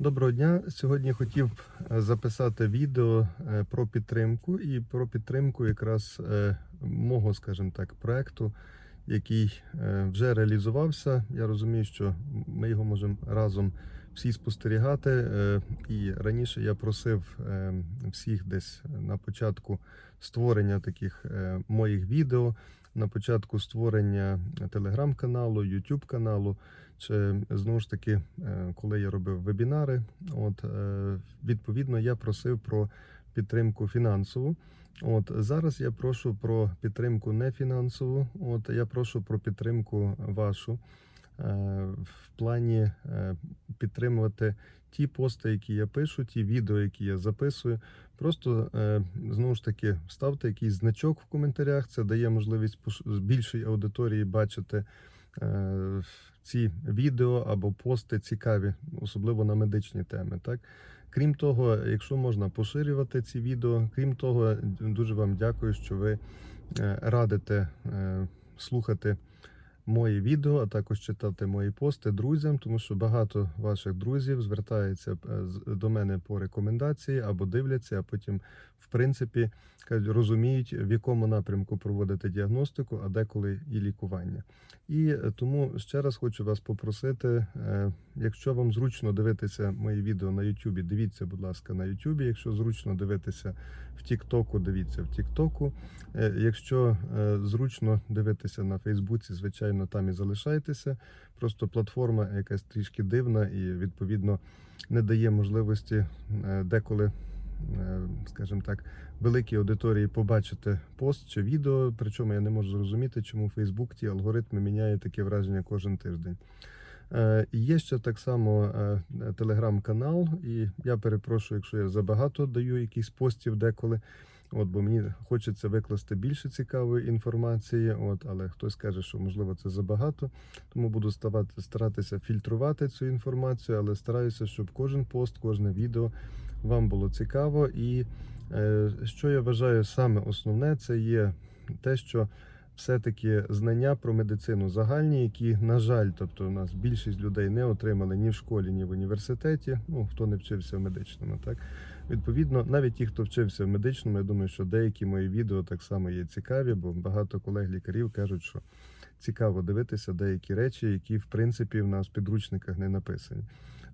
Доброго дня. Сьогодні хотів е, записати відео е, про підтримку і про підтримку якраз е, мого, скажімо так, проекту, який вже реалізувався. Я розумію, що ми його можемо разом всі спостерігати. І раніше я просив всіх десь на початку створення таких моїх відео, на початку створення телеграм-каналу, YouTube каналу. Чи знову ж таки, е, коли я робив вебінари, от е, відповідно я просив про підтримку фінансову. От зараз я прошу про підтримку не фінансову. От я прошу про підтримку вашу е, в плані е, підтримувати ті пости, які я пишу, ті відео, які я записую. Просто е, знову ж таки ставте якийсь значок в коментарях. Це дає можливість більшої аудиторії бачити е, ці відео або пости цікаві, особливо на медичні теми. Так крім того, якщо можна поширювати ці відео, крім того, дуже вам дякую, що ви е, радите е, слухати. Мої відео, а також читати мої пости друзям, тому що багато ваших друзів звертається е, до мене по рекомендації або дивляться, а потім, в принципі, розуміють, в якому напрямку проводити діагностику, а деколи і лікування. І е, тому ще раз хочу вас попросити, е, якщо вам зручно дивитися мої відео на YouTube, дивіться, будь ласка, на YouTube. Якщо зручно дивитися в TikTok, дивіться в. Е, Якщо зручно дивитися на Фейсбуці, звичайно, там і залишайтеся. Просто платформа якась трішки дивна і відповідно не дає можливості е, деколи, е, скажімо так, великій аудиторії побачити пост чи відео. Причому я не можу зрозуміти, чому Фейсбук ті алгоритми міняє таке враження кожен тиждень. Е, Є ще так само телеграм-канал, і я перепрошую, якщо я забагато даю якісь постів деколи. От, бо мені хочеться викласти більше цікавої інформації, от, але хтось каже, що можливо це забагато, тому буду ставати, старатися фільтрувати цю інформацію, але стараюся, щоб кожен пост, кожне відео вам було цікаво. І е, що я вважаю саме основне, це є те, що все-таки знання про медицину загальні, які, на жаль, тобто у нас більшість людей не отримали ні в школі, ні в університеті. Ну хто не вчився в медичному, так відповідно, навіть ті, хто вчився в медичному, я думаю, що деякі мої відео так само є цікаві, бо багато колег-лікарів кажуть, що цікаво дивитися деякі речі, які в принципі в нас в підручниках не написані.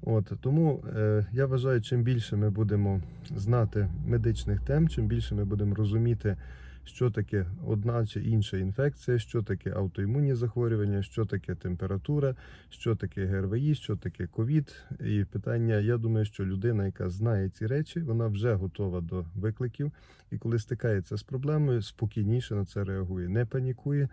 От тому е, я вважаю, чим більше ми будемо знати медичних тем, чим більше ми будемо розуміти, що таке одна чи інша інфекція, що таке аутоімунні захворювання, що таке температура, що таке ГРВІ, що таке ковід. І питання, я думаю, що людина, яка знає ці речі, вона вже готова до викликів. І коли стикається з проблемою, спокійніше на це реагує, не панікує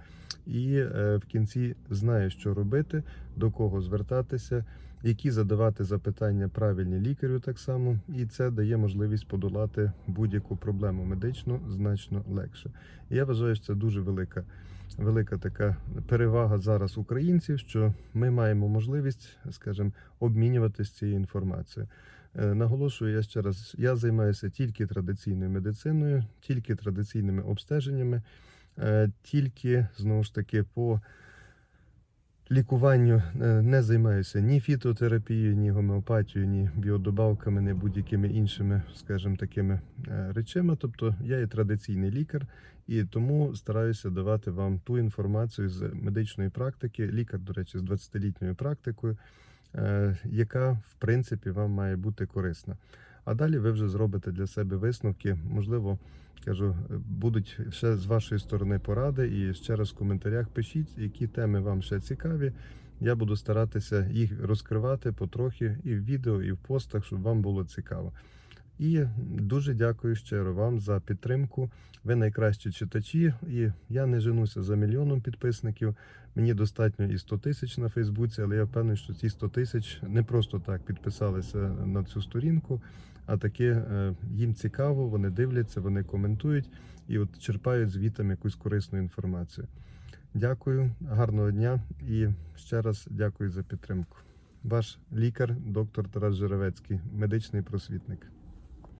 і е, в кінці знає, що робити, до кого звертатися, які задавати запитання правильні лікарю так само, і це дає можливість подолати будь-яку проблему медичну значно легше. Я вважаю, що це дуже велика, велика така перевага зараз українців, що ми маємо можливість, скажімо, обмінюватися цією інформацією. Е, Наголошую я ще раз, я займаюся тільки традиційною медициною, тільки традиційними обстеженнями, е, тільки знову ж таки по лікуванню е, не займаюся ні фітотерапією, ні гомеопатією, ні біодобавками, ні будь-якими іншими, скажімо, такими е, речами. Тобто я є традиційний лікар і тому стараюся давати вам ту інформацію з медичної практики. Лікар, до речі, з 20-літньою практикою, е, яка в принципі вам має бути корисна. А далі ви вже зробите для себе висновки. Можливо, кажу, будуть ще з вашої сторони поради. І ще раз в коментарях пишіть, які теми вам ще цікаві. Я буду старатися їх розкривати потрохи і в відео, і в постах, щоб вам було цікаво. І дуже дякую щиро вам за підтримку. Ви найкращі читачі, і я не женуся за мільйоном підписників. Мені достатньо і 100 тисяч на Фейсбуці, але я впевнений, що ці 100 тисяч не просто так підписалися на цю сторінку, а таки е, їм цікаво, вони дивляться, вони коментують і от черпають звітом якусь корисну інформацію. Дякую, гарного дня і ще раз дякую за підтримку. Ваш лікар, доктор Тарас Жеревецький, медичний просвітник.